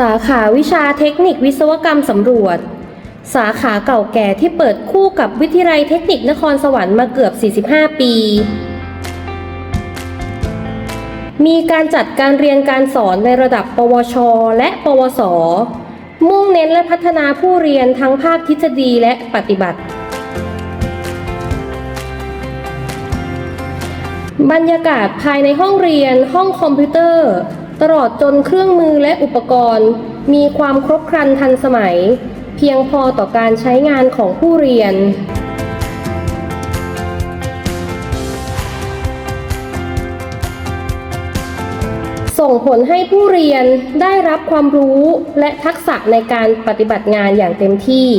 สาขาวิชาเทคนิควิศวกรรมสำรวจ สาขาเก่าแก่ที่เปิดคู่กับวิทยาลัยเทคนิคนครสวรรค์มาเกือบ 45 ปี มีการจัดการเรียนการสอนในระดับ ปวช และปวส มุ่งเน้นและพัฒนาผู้เรียนทั้งภาคทฤษฎีและปฏิบัติ บรรยากาศภายในห้องเรียนห้องคอมพิวเตอร์ ตลอดจนเครื่องมือและอุปกรณ์ มีความครบครันทันสมัย เพียงพอต่อการใช้งานของผู้เรียน ส่งผลให้ผู้เรียนได้รับความรู้และทักษะในการปฏิบัติงานอย่างเต็มที่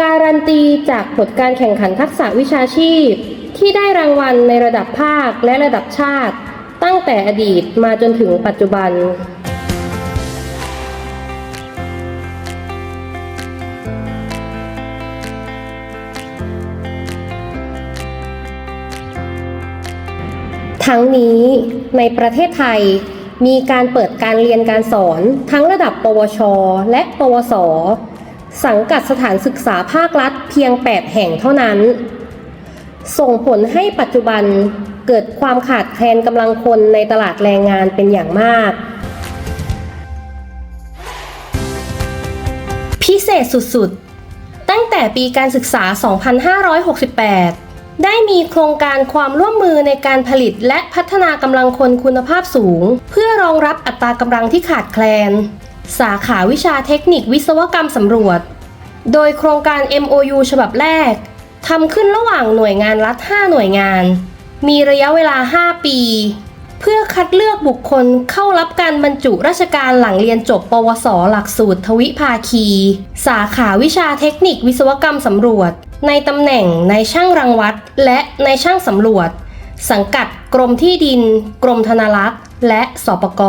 การันตีจากผลการแข่งขันทักษะวิชาชีพ ที่ได้รางวัลในระดับภาคและระดับชาติ ตั้งแต่อดีตมาจนถึงปัจจุบัน ทั้งนี้ในประเทศไทยมีการเปิดการเรียนการสอนทั้งระดับ ปวช และปวส สังกัดสถานศึกษาภาครัฐเพียง 8 แห่งเท่านั้น ส่งผลให้ปัจจุบัน เกิดความขาดแคลนกำลังคนในตลาดแรงงานเป็นอย่างมาก พิเศษสุดๆ ตั้งแต่ปีการศึกษา 2568 ได้มีโครงการความร่วมมือในการผลิตและพัฒนากำลังคนคุณภาพสูง เพื่อรองรับอัตรากำลังที่ขาดแคลน สาขาวิชาเทคนิควิศวกรรมสำรวจ โดยโครงการ MOU ฉบับแรกทำขึ้นระหว่างหน่วยงานรัฐ 5 หน่วยงาน มีระยะเวลา 5 ปี เพื่อคัดเลือกบุคคลเข้ารับการบรรจุราชการหลังเรียนจบ ปวส หลักสูตรทวิภาคี สาขาวิชาเทคนิควิศวกรรมสำรวจ ในตำแหน่งในช่างรังวัด และในช่างสำรวจ สังกัดกรมที่ดิน กรมธนารักษ์ และสปก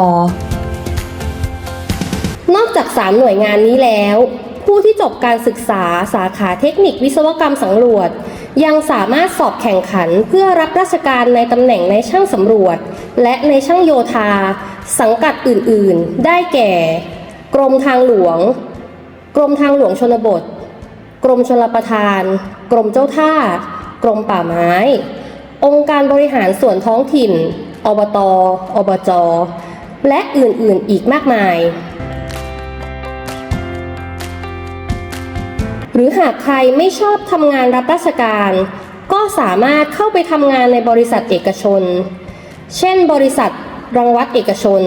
นอกจาก 3 หน่วยงานนี้แล้ว ผู้ที่จบการศึกษาสาขาเทคนิควิศวกรรมสำรวจ ยังสามารถสอบแข่งขันเพื่อรับราชการในตำแหน่งในช่างสำรวจ และในช่างโยธา สังกัดอื่นๆ ได้แก่ กรมทางหลวง กรมทางหลวงชนบท กรมชลประทาน กรมเจ้าท่า กรมป่าไม้ องค์การบริหารส่วนท้องถิ่น อบต อบจ และอื่นๆ อีกมากมาย หรือหากใครไม่ชอบทำงานรับราชการ ก็สามารถเข้าไปทำงานในบริษัทเอกชน เช่น บริษัทรังวัดเอกชน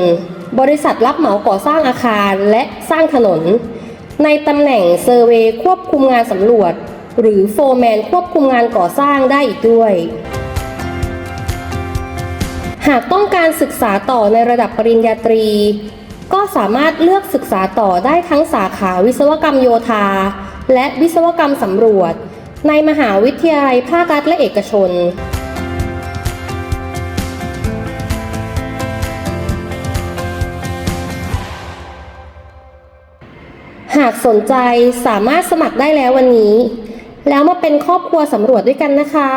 บริษัทรับเหมาก่อสร้างอาคารและสร้างถนน ในตำแหน่งเซอร์เวยควบคุมงานสำรวจ หรือโฟร์แมนควบคุมงานก่อสร้างได้อีกด้วย หากต้องการศึกษาต่อในระดับปริญญาตรี ก็สามารถเลือกศึกษาต่อได้ทั้งสาขาวิศวกรรมโยธา และวิศวกรรมสำรวจ ในมหาวิทยาลัยภาครัฐและเอกชน หากสนใจสามารถสมัครได้แล้ววันนี้ แล้วมาเป็นครอบครัวสำรวจด้วยกันนะคะ